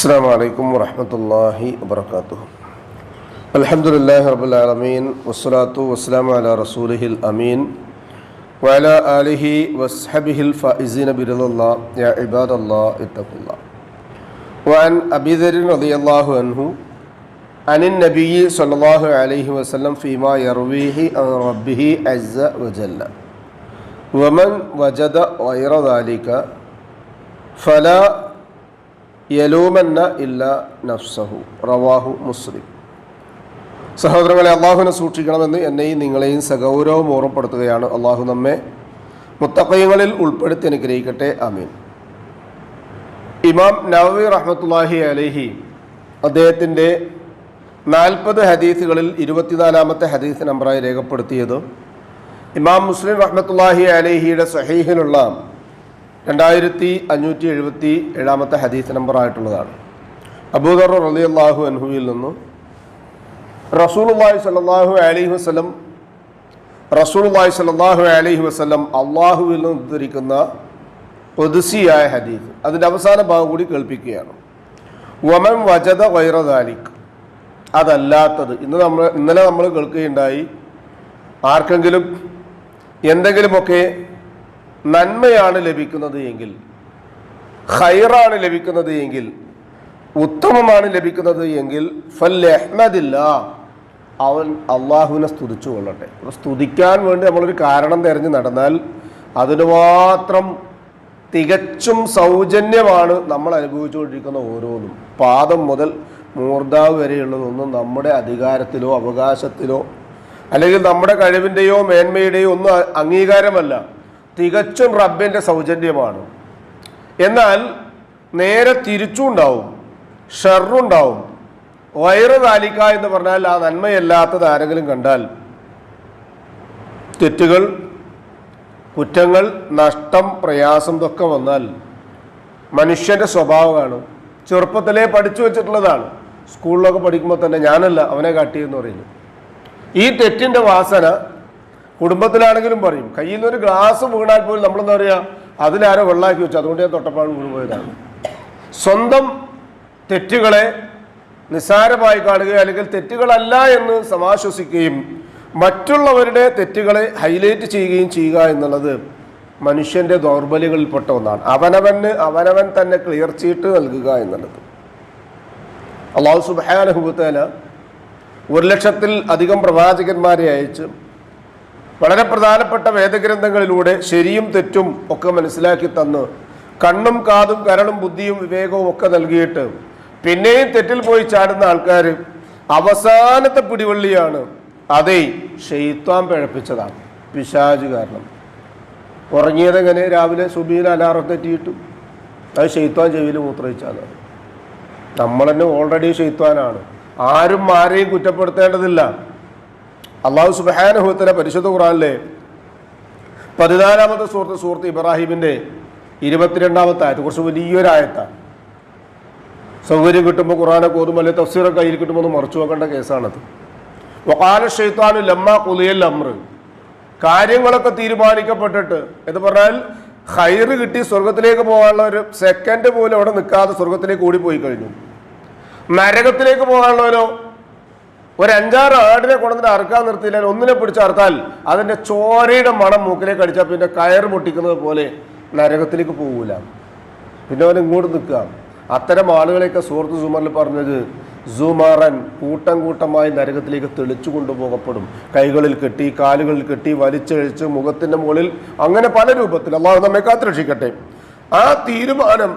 السلام عليكم ورحمة الله وبركاته الحمد لله رب العالمين والصلاة والسلام على رسوله الأمين وعلى آله وصحبه الفائزين برضا الله يا عباد الله اتقوا الله وعن أبي ذر رضي الله عنه عن النبي صلى الله عليه وسلم فيما يرويه عن ربه عز وجل ومن وجد غير ذلك فلا യലൂമന്ന ഇല്ല നഫ്സഹു. റവാഹു മുസ്ലിം. സഹോദരങ്ങളെ അള്ളാഹുവിനെ സൂക്ഷിക്കണമെന്ന് എന്നെയും നിങ്ങളെയും സഗൗരവം ഓർമ്മപ്പെടുത്തുകയാണ് അള്ളാഹു നമ്മെ മുത്തക്കയങ്ങളിൽ ഉൾപ്പെടുത്തി അനുഗ്രഹിക്കട്ടെ. അമീൻ ഇമാം നവവി റഹ്മത്തുല്ലാഹി അലഹി അദ്ദേഹത്തിന്റെ നാൽപ്പത് ഹദീസുകളിൽ ഇരുപത്തിനാലാമത്തെ ഹദീസ് നമ്പറായി രേഖപ്പെടുത്തിയത് ഇമാം മുസ്ലിം റഹ്മത്തുല്ലാഹി അലഹിയുടെ സഹീഹിലുള്ള രണ്ടായിരത്തി അഞ്ഞൂറ്റി എഴുപത്തി ഏഴാമത്തെ ഹദീസ് നമ്പർ ആയിട്ടുള്ളതാണ്. അബൂദർ റലി അള്ളാഹു അൻഹുവിൽ നിന്നും റസൂലുള്ളാഹി സ്വല്ലല്ലാഹു അലൈഹി വസല്ലം റസൂലുള്ളാഹി സ്വല്ലല്ലാഹു അലൈഹി വസ്ലം അള്ളാഹുവിൽ നിന്ന് ഉദ്ധരിക്കുന്ന ഒതുസിയായ ഹദീസ്. അതിന്റെ അവസാന ഭാഗം കൂടി കേൾപ്പിക്കുകയാണ്. വമൻ വജത വൈറദാലിക് അതല്ലാത്തത്. ഇന്ന് നമ്മൾ ഇന്നലെ നമ്മൾ കേൾക്കുകയുണ്ടായി ആർക്കെങ്കിലും എന്തെങ്കിലുമൊക്കെ നന്മയാണ് ലഭിക്കുന്നത് എങ്കിൽ ഹൈറാണ് ലഭിക്കുന്നത് എങ്കിൽ ഉത്തമമാണ് ലഭിക്കുന്നത് എങ്കിൽ ഫല്ലഹ്മദില്ല അവൻ അള്ളാഹുവിനെ സ്തുതിച്ചു കൊള്ളട്ടെ. അപ്പോൾ സ്തുതിക്കാൻ വേണ്ടി നമ്മളൊരു കാരണം തിരഞ്ഞ് നടന്നാൽ അതിന് മാത്രം തികച്ചും സൗജന്യമാണ് നമ്മൾ അനുഭവിച്ചുകൊണ്ടിരിക്കുന്ന ഓരോന്നും. പാദം മുതൽ മൂർധാവ് വരെയുള്ളതൊന്നും നമ്മുടെ അധികാരത്തിലോ അവകാശത്തിലോ അല്ലെങ്കിൽ നമ്മുടെ കഴിവിന്റെയോ മേന്മയുടെയോ ഒന്നും അംഗീകാരമല്ല. തികച്ചും റബ്ബിന്റെ സൗജന്യമാണ്. എന്നാൽ നേരെ തിരിച്ചുണ്ടാവും ഷെറുണ്ടാവും വയറ് താലിക്ക എന്ന് പറഞ്ഞാൽ ആ നന്മയല്ലാത്തത് ആരെങ്കിലും കണ്ടാൽ തെറ്റുകൾ കുറ്റങ്ങൾ നഷ്ടം പ്രയാസം ഇതൊക്കെ വന്നാൽ മനുഷ്യന്റെ സ്വഭാവമാണ്. ചെറുപ്പത്തിലേ പഠിച്ചു വെച്ചിട്ടുള്ളതാണ്. സ്കൂളിലൊക്കെ പഠിക്കുമ്പോൾ തന്നെ ഞാനല്ല അവനെ കാട്ടിയെന്ന് പറയുന്നു ഈ തെറ്റിന്റെ വാസന കുടുംബത്തിലാണെങ്കിലും പറയും കയ്യിൽ നിന്ന് ഒരു ഗ്ലാസ് വീണാൽ പോലും നമ്മളെന്താ പറയുക അതിലാരോ വെള്ളാക്കി വെച്ചു. അതുകൊണ്ട് ഞാൻ തൊട്ടപ്പാട് വീണുപോയതാണ് സ്വന്തം തെറ്റുകളെ നിസ്സാരമായി കാണുകയോ അല്ലെങ്കിൽ തെറ്റുകളല്ല എന്ന് സമാശ്വസിക്കുകയും മറ്റുള്ളവരുടെ തെറ്റുകളെ ഹൈലൈറ്റ് ചെയ്യുകയും ചെയ്യുക എന്നുള്ളത് മനുഷ്യന്റെ ദൗർബല്യങ്ങളിൽപ്പെട്ട ഒന്നാണ്. അവനവന് അവനവൻ തന്നെ ക്ലിയർ ചീട്ട് നൽകുക എന്നുള്ളത്. അള്ളാഹു സുബാനുഭൂത്തേന ഒരു ലക്ഷത്തിൽ അധികം പ്രവാചകന്മാരെ അയച്ച് വളരെ പ്രധാനപ്പെട്ട വേദഗ്രന്ഥങ്ങളിലൂടെ ശരിയും തെറ്റും ഒക്കെ മനസ്സിലാക്കി തന്ന് കണ്ണും കാതും കരളും ബുദ്ധിയും വിവേകവും ഒക്കെ നൽകിയിട്ട് പിന്നെയും തെറ്റിൽ പോയി ചാടുന്ന ആൾക്കാർ അവസാനത്തെ പിടിവള്ളിയാണ്. അതേ ഷെയ്ത്താൻ പിഴപ്പിച്ചതാണ്. പിശാജ് കാരണം. ഉറങ്ങിയതെങ്ങനെ? രാവിലെ സുബീൽ അലാറം തെറ്റിയിട്ടു. അത് ഷെയ്ത്താൻ ചെവിയിൽ മൂത്രയിച്ചാണ് നമ്മൾ തന്നെ ഓൾറെഡി ഷെയ്ത്താനാണ് ആരും ആരെയും കുറ്റപ്പെടുത്തേണ്ടതില്ല. അള്ളാഹു സുബാനുഭവത്തിലെ പരിശുദ്ധ ഖുറാനിലെ പതിനാലാമത്തെ സുഹൃത്ത് സുഹൃത്ത് ഇബ്രാഹിമിന്റെ ഇരുപത്തിരണ്ടാമത്തെ ആയത്ത് കുറച്ച് വലിയൊരായത്താണ്. സൗകര്യം കിട്ടുമ്പോൾ ഖുറാനെ കോതുമല്ലേ തഫ്സീറൊക്കെ കയ്യിൽ കിട്ടുമ്പോൾ ഒന്ന് മറച്ചു വെക്കേണ്ട കേസാണത്. വക്കാല ഷെയ്ത്താനു ലമ്മ കുലിയൽ അമ്ര. കാര്യങ്ങളൊക്കെ തീരുമാനിക്കപ്പെട്ടിട്ട് എന്ന് പറഞ്ഞാൽ ഹൈറ് കിട്ടി സ്വർഗത്തിലേക്ക് പോകാനുള്ള ഒരു സെക്കൻഡ് പോലും അവിടെ നിൽക്കാതെ സ്വർഗത്തിലേക്ക് ഓടിപ്പോയി കഴിഞ്ഞു നരകത്തിലേക്ക് പോകാനുള്ളവരോ ഒരു അഞ്ചാറ് ആടിനെ കൊണ്ടുവന്നിട്ട് അറുക്കാൻ നിർത്തിയില്ല ഒന്നിനെ പിടിച്ച് അറുത്താൽ അതിന്റെ ചോരയുടെ മണം മൂക്കിലേക്ക് അടിച്ചാൽ പിന്നെ കയർ പൊട്ടിക്കുന്നത് പോലെ നരകത്തിലേക്ക് പോകൂല പിന്നെ അവൻ ഇങ്ങോട്ട് നിൽക്കുക. അത്തരം ആളുകളെയൊക്കെ സുഹൃത്ത് സുമറിൽ പറഞ്ഞത് സുമാറൻ കൂട്ടം കൂട്ടമായി നരകത്തിലേക്ക് തെളിച്ചു കൊണ്ടുപോകപ്പെടും. കൈകളിൽ കെട്ടി കാലുകളിൽ കെട്ടി വലിച്ചഴിച്ച് മുഖത്തിന്റെ മുകളിൽ അങ്ങനെ പല രൂപത്തിൽ അള്ളാഹു നമ്മെ കാത്തുരക്ഷിക്കട്ടെ. ആ തീരുമാനം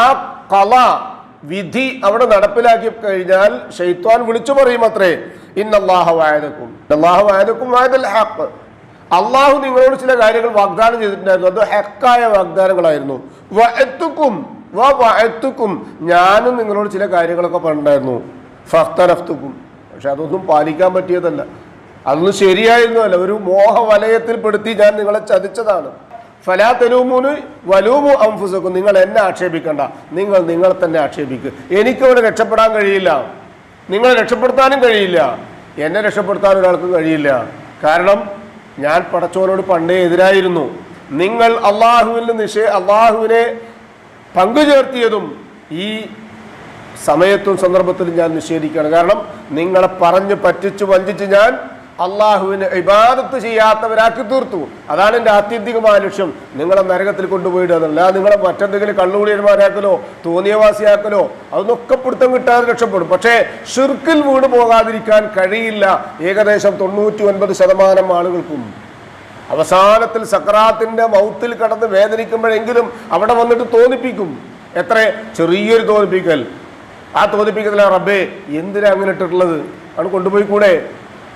ആ കല വിധി അവിടെ നടപ്പിലാക്കി കഴിഞ്ഞാൽ ഷെയ്ത്വാൻ വിളിച്ചു പറയും അത്രേ. ഇന്നല്ലാഹു വായതക്കും അള്ളാഹു വായതക്കും വായതൽ ഹാക്ക് അള്ളാഹു നിങ്ങളോട് ചില കാര്യങ്ങൾ വാഗ്ദാനം ചെയ്തിട്ടുണ്ടായിരുന്നു. അത് ഹെക്കായ വാഗ്ദാനങ്ങളായിരുന്നു. വഴത്തുക്കും വഅത്തുക്കും ഞാനും നിങ്ങളോട് ചില കാര്യങ്ങളൊക്കെ പറഞ്ഞിട്ടുണ്ടായിരുന്നു. ഫഖ്തനഫ്തുക്കും പക്ഷെ അതൊന്നും പാലിക്കാൻ പറ്റിയതല്ല. അതൊന്നും ശരിയായിരുന്നല്ല ഒരു മോഹ വലയത്തിൽ പെടുത്തി ഞാൻ നിങ്ങളെ ചതിച്ചതാണ്. ഫലാ തെലൂമൂന് വലൂമു അംഫുസക്കും നിങ്ങൾ എന്നെ ആക്ഷേപിക്കണ്ട. നിങ്ങൾ നിങ്ങളെ തന്നെ ആക്ഷേപിക്കുക എനിക്കവിടെ രക്ഷപ്പെടാൻ കഴിയില്ല. നിങ്ങളെ രക്ഷപ്പെടുത്താനും കഴിയില്ല. എന്നെ രക്ഷപ്പെടുത്താൻ ഒരാൾക്കും കഴിയില്ല. കാരണം ഞാൻ പടച്ചോനോട് പണ്ടേ എതിരായിരുന്നു. നിങ്ങൾ അള്ളാഹുവിൽ നിഷേ അള്ളാഹുവിനെ പങ്കുചേർത്തിയതും ഈ സമയത്തും സന്ദർഭത്തിലും ഞാൻ നിഷേധിക്കുകയാണ്. കാരണം നിങ്ങളെ പറഞ്ഞ് പറ്റിച്ച് വഞ്ചിച്ച് ഞാൻ അള്ളാഹുവിന് ഇബാദത്ത് ചെയ്യാത്തവരാക്കി തീർത്തു. അതാണ് എന്റെ ആത്യന്തികമായ ലക്ഷ്യം. നിങ്ങളെ നരകത്തിൽ കൊണ്ടുപോയിടുക എന്നല്ല നിങ്ങളെ മറ്റെന്തെങ്കിലും കള്ളുകൂടിയന്മാരാക്കലോ തോന്നിയവാസിയാക്കലോ അതൊന്നൊക്കെ പിടുത്തം കിട്ടാതെ രക്ഷപ്പെടും. പക്ഷേ ഷിർക്കിൽ വീണ് പോകാതിരിക്കാൻ കഴിയില്ല. ഏകദേശം തൊണ്ണൂറ്റി ഒൻപത് ശതമാനം ആളുകൾക്കും. അവസാനത്തിൽ സക്രാത്തിന്റെ മൗത്തിൽ കടന്ന് വേദനിക്കുമ്പോഴെങ്കിലും അവിടെ വന്നിട്ട് തോന്നിപ്പിക്കും. എത്ര? ചെറിയൊരു തോന്നിപ്പിക്കൽ. ആ തോന്നിപ്പിക്കത്തില്ല റബ്ബേ എന്തിനാ അങ്ങനെ ഇട്ടിട്ടുള്ളത്? ആണ് കൊണ്ടുപോയി കൂടെ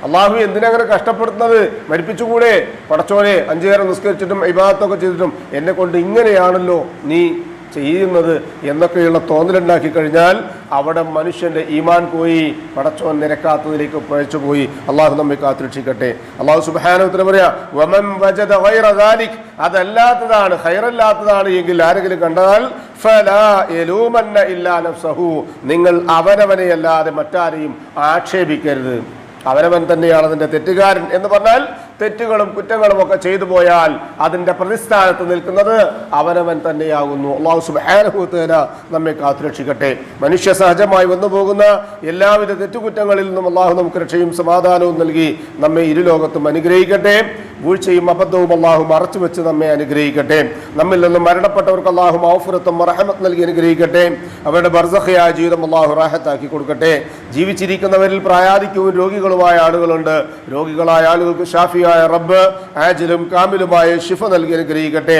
അള്ളാഹു എന്തിനങ്ങനെ കഷ്ടപ്പെടുത്തുന്നത്? മരിപ്പിച്ചുകൂടെ? പടച്ചോനെ അഞ്ചു നേരം നിസ്കരിച്ചിട്ടും ഇബാദത്തൊക്കെ ചെയ്തിട്ടും എന്നെ കൊണ്ട് ഇങ്ങനെയാണല്ലോ നീ ചെയ്യുന്നത് എന്നൊക്കെയുള്ള തോന്നലുണ്ടാക്കി കഴിഞ്ഞാൽ അവിടെ മനുഷ്യന്റെ ഈമാൻ പോയി പടച്ചോൻ നിരക്കാത്തതിലേക്ക് പഴച്ചു പോയി. അള്ളാഹു നമ്മെ കാത്തുരക്ഷിക്കട്ടെ. അള്ളാഹു സുബാനോത്തിന് പറയാ അതല്ലാത്തതാണ് ഹൈറല്ലാത്തതാണ് എങ്കിൽ ആരെങ്കിലും കണ്ടാൽ നിങ്ങൾ അവനവനെയല്ലാതെ മറ്റാരെയും ആക്ഷേപിക്കരുത്. അവനവൻ തന്നെയാണ് അതിന്റെ തെറ്റുകാരൻ എന്ന് പറഞ്ഞാൽ തെറ്റുകളും കുറ്റങ്ങളും ഒക്കെ ചെയ്തു പോയാൽ അതിന്റെ പ്രതിസ്ഥാനത്ത് നിൽക്കുന്നത് അവനവൻ തന്നെയാകുന്നു. അള്ളാഹു സുബാനുഭൂത്തേന നമ്മെ കാത്തുരക്ഷിക്കട്ടെ. മനുഷ്യ സഹജമായി വന്നു പോകുന്ന എല്ലാവിധ തെറ്റുകുറ്റങ്ങളിൽ നിന്നും അള്ളാഹു നമുക്ക് രക്ഷയും സമാധാനവും നൽകി നമ്മെ ഇരുലോകത്തും അനുഗ്രഹിക്കട്ടെ. വീഴ്ചയും അബദ്ധവും അള്ളാഹു മറച്ചു വെച്ച് നമ്മെ അനുഗ്രഹിക്കട്ടെ. നമ്മിൽ നിന്നും മരണപ്പെട്ടവർക്ക് അള്ളാഹു മൗഫുറത്തും റഹമത്ത് നൽകി അനുഗ്രഹിക്കട്ടെ. അവരുടെ ബർസഹയായ ജീവിതം അള്ളാഹു റാഹത്താക്കി കൊടുക്കട്ടെ. ജീവിച്ചിരിക്കുന്നവരിൽ പ്രായാധിക്യവും രോഗികളുമായ ആളുകളുണ്ട്. രോഗികളായ ആളുകൾക്ക് ഷാഫിയായ റബ്ബ് ആജിലും കാമിലുമായ ഷിഫ നൽകി അനുഗ്രഹിക്കട്ടെ.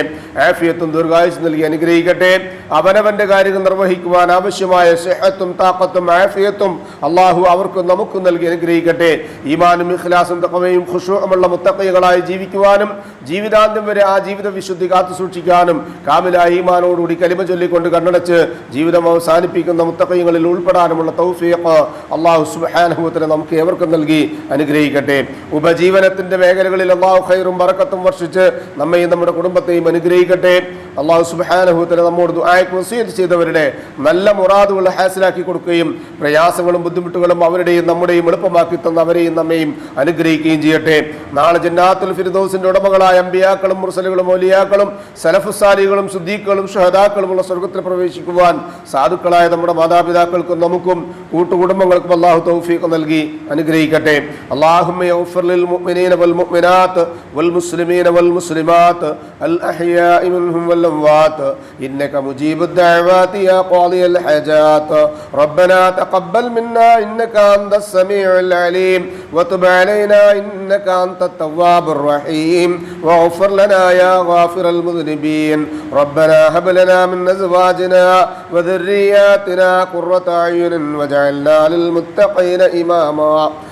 ആഫിയത്തും ദീർഘായുസ് നൽകി അനുഗ്രഹിക്കട്ടെ. അവനവന്റെ കാര്യങ്ങൾ നിർവഹിക്കുവാൻ ആവശ്യമായ സെഹത്തും താക്കത്തും ആഫിയത്തും അള്ളാഹു അവർക്കും നമുക്കും നൽകി അനുഗ്രഹിക്കട്ടെ. ഈമാനും ഇഖ്ലാസും തക്കവയും ഖുഷുമുള്ള മുത്തക്കൈകളായി ജീവിക്കുവാനും ജീവിതാന്തം വരെ ആ ജീവിത വിശുദ്ധി കാത്തു സൂക്ഷിക്കാനും കാമില ഈമാനോടുകൂടി കലിമ ചൊല്ലിക്കൊണ്ട് കണ്ണടച്ച് ജീവിതം അവസാനിപ്പിക്കുന്ന മുത്തക്കയങ്ങളിൽ ഉൾപ്പെടാനുമുള്ള തൗഫീഖ് അള്ളാഹു സുബാനുഭവത്തിന് നമുക്ക് ഏവർക്കും നൽകി അനുഗ്രഹിക്കട്ടെ. ഉപജീവനത്തിന്റെ മേഖലകളിൽ അള്ളാഹു ഖൈറും ബറക്കത്തും വർഷിച്ച് നമ്മയും നമ്മുടെ കുടുംബത്തെയും അനുഗ്രഹിക്കട്ടെ. അള്ളാഹു സുബാനുഭവത്തിന് നമ്മോട് ദുആക്ക് ചെയ്തവരുടെ നല്ല മുറാദുകൾ ഹാസിലാക്കി കൊടുക്കുകയും പ്രയാസങ്ങളും ബുദ്ധിമുട്ടുകളും അവരുടെയും നമ്മുടെയും എളുപ്പമാക്കി തന്ന അവരെയും നമ്മയും അനുഗ്രഹിക്കുകയും ചെയ്യട്ടെ. നാളെ ജന്നാത്തുൽ ഫിർദൗസിന്റെ ഉടമകളായ അമ്പിയാക്കളും മുർസലുകളും ഒലിയാക്കളും സലഫുസാലികളും സുദ്ദീഖുകളും ഷഹദാക്കളുമുള്ള സ്വർഗത്തിൽ പ്രവേശിക്കുവാൻ സാധുക്കളായ നമ്മുടെ മാതാപിതാക്കൾക്കും നമുക്കും കൂട്ടുകുടുംബങ്ങൾക്കും അള്ളാഹു തൗഫീഖ് നൽകി അനുഗ്രഹിക്കട്ടെ അള്ളാഹുമ്മ യഗ്ഫിർ ലിൽ മുഅ്മിനീന വൽ മുഅ്മിനാത്ത് വൽ മുസ്ലിമീന വൽ മുസ്ലിമാത്ത് അൽ അഹ്യാഇ മിൻഹും വൽ അംവാത്ത് ഇന്നക മുജീബു الدعوات يا قاضي الحاجات ربنا تقبل منا إنك أنت السميع العليم وتب علينا إنك أنت التواب الرحيم واغفر لنا يا غافر المذنبين ربنا هب لنا من أزواجنا وذرياتنا قرة أعين واجعلنا للمتقين إماما